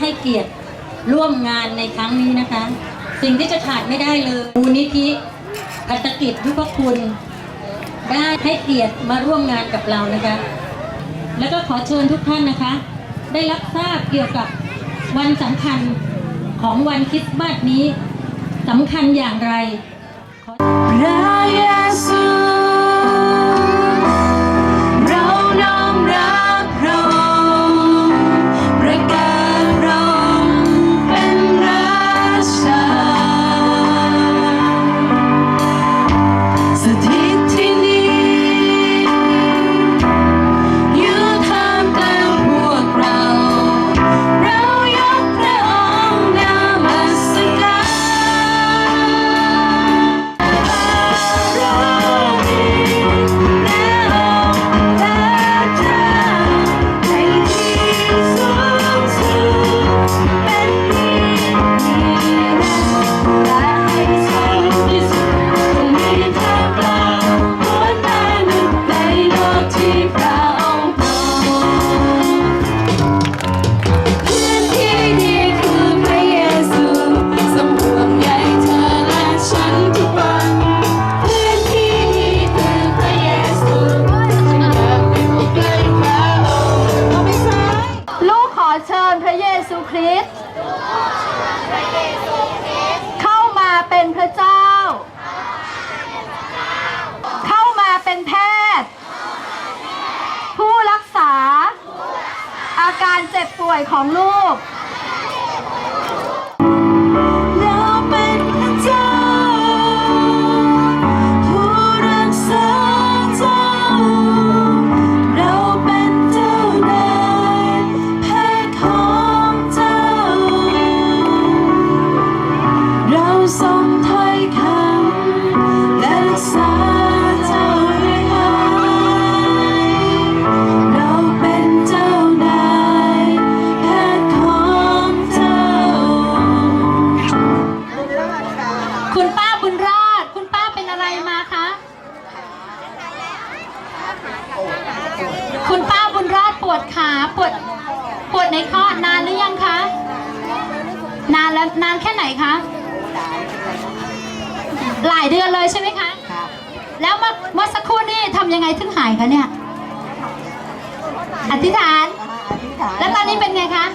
ให้เกียรติร่วมงานในครั้งนี้นะคะ สิ่งที่จะขาดไม่ได้เลยมูลนิธิพัฒกิจยุพคุณ ได้ให้เกียรติมาร่วมงานกับเรานะคะ แล้วก็ขอเชิญทุกท่านนะคะ ได้รับทราบเกี่ยวกับวันสำคัญของวันคริสต์มาสนี้สำคัญอย่างไรพระเยซู วยของลูก วดขาปวดปวดในข้อนานหรือยังคะนานแล้วนานแค่ไหนคะหลายเดือนเลยใช่ไหมคะแล้วเมื่อเมื่อสักครู่นี่ทำยังไงถึงหายคะเนี่ยอธิษฐาน แล้วตอนนี้เป็นไงคะ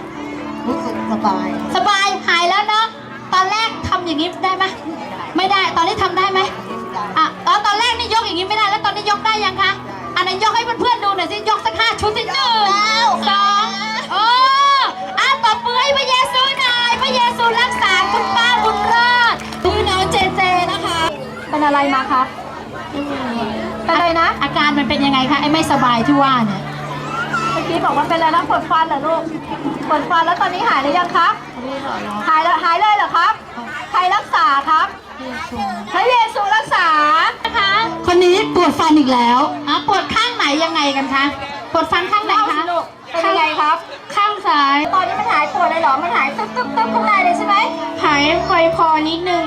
รู้สึกสบาย สบายหายแล้วเนาะตอนแรกทำอย่างนี้ได้ไหมไม่ได้ตอนนี้ทำได้ไหมอะตอนตอนแรกนี่ยกอย่างนี้ไม่ได้แล้วตอนนี้ยกได้ยังคะ อันไหนยกให้เพื่อนๆดูหน่อยสิ ยกสักห้าชุดสิหนึ่งสองโอ้อะตบมือให้พระเยซูหน่อยพระเยซูรักษาคุณป้าบุญรอดคือน้องเจเจนะคะ เป็นอะไรมาคะเป็นอะไรนะ อาการมันเป็นยังไงคะไอ้ไม่สบายที่ว่าเนี่ยเมื่อกี้บอกว่าเป็นอะไรนะปวดฟันเหรอลูกปวดฟันแล้วตอนนี้หายหรือยังครับหายแล้วหายเลยเหรอครับ ใครรักษาครับพระเยซูรักษานะคะ คนนี้ปวดฟันอีกแล้วอะปวดข้างไหนยังไงกันคะปวดฟันข้างไหนคะเป็นยังไงครับ ข้างซ้าย ตอนนี้มันหายปวดเลยเหรอ มันหายตึ๊บตึ๊บตึ๊บข้างในเลยใช่ไหมหายคอยพอนิดนึง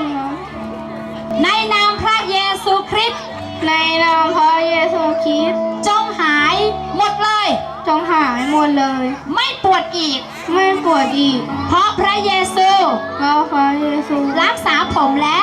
ในนามพระเยซูคริสต์ ในนามพระเยซูคริสต์ จงหายหมดเลย จงหายหมดเลย ไม่ปวดอีก ไม่ปวดอีก เพราะพระเยซู เพราะพระเยซู รักษาผมแล้ว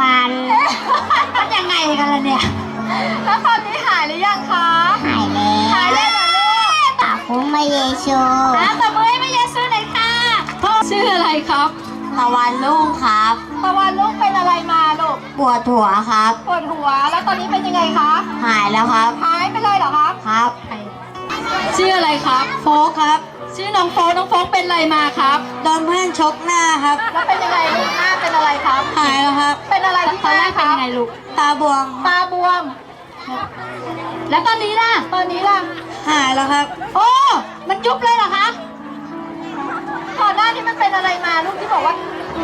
ฟัน มันยังไงกันล่ะเนี่ย แล้วตอนนี้หายหรือยังคะ หายแล้วหายแล้วเหรอลูกขอบคุณพระเยซูอะตบมือให้พระเยซูหน่อยค่ะพ่อชื่ออะไรครับตะวันรุ่งครับตะวันลูกเป็นอะไรมาลูก ปวดหัวครับ ปวดหัว แล้วตอนนี้เป็นยังไงคะ หายแล้วครับ หายไปเลยเหรอครับ ครับ ชื่ออะไรครับ โฟกครับ ชื่อน้องโฟกน้องโฟกเป็นอะไรมาครับ โดนเพื่อนชกหน้าครับ แล้วเป็นยังไงลูกหน้า เป็นอะไรครับ หายแล้วครับ เป็นอะไรที่หน้าครับเป็นยังไงลูก ตาบวม ตาบวม แล้วตอนนี้ล่ะ ตอนนี้ล่ะ หายแล้วครับ โอ้ มันยุบเลยเหรอคะ ก่อนหน้านี้มันเป็นอะไรมาลูกที่บอกว่า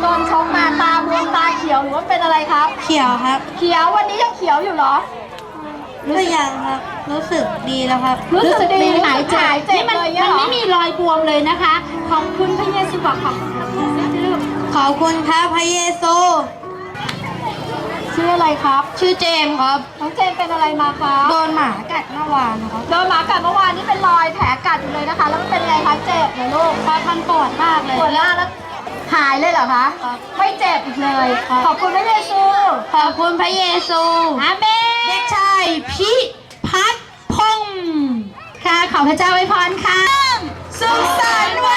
โดนชกมาตาบวมตาเขียวยวหรือว่าเป็นอะไรครับ เขียวครับ เขียววันนี้ยังเขียวอยู่เหรอก็ยังครับ รู้สึกดีแล้วครับ รู้สึกดีหายเจ็บหายเจ็บนี่มันเลยเนี่ยมันเหรอไม่มีรอยบวมเลยนะคะ ขอบคุณพระเยซูบอกขอบคุณลูกข อบคุณครับพระเยซู ชื่ออะไรครับ ชื่อเจมส์ครับ น้องเจนเป็นอะไรมาคะโดนหมากัดเมื่อวานครับโดนหมากัดเมื่อวานนี่เป็นรอยแผลกัดอยู่เลยนะคะ แล้วมันเป็นยังไงคะเจ็บเหรอลูกครับมันปวดมากเลย ปวดหน้าแล้วหายเลยเหรอคะครับ ไม่เจ็บอีกเลย ขอบคุณพระเยซูขอบคุณพระเยซูอาเมนเด็กชายพิพัฒน์พงษ์ค่ะขอพระเจ้าไว้พรค่ะ สุขสันต์วัน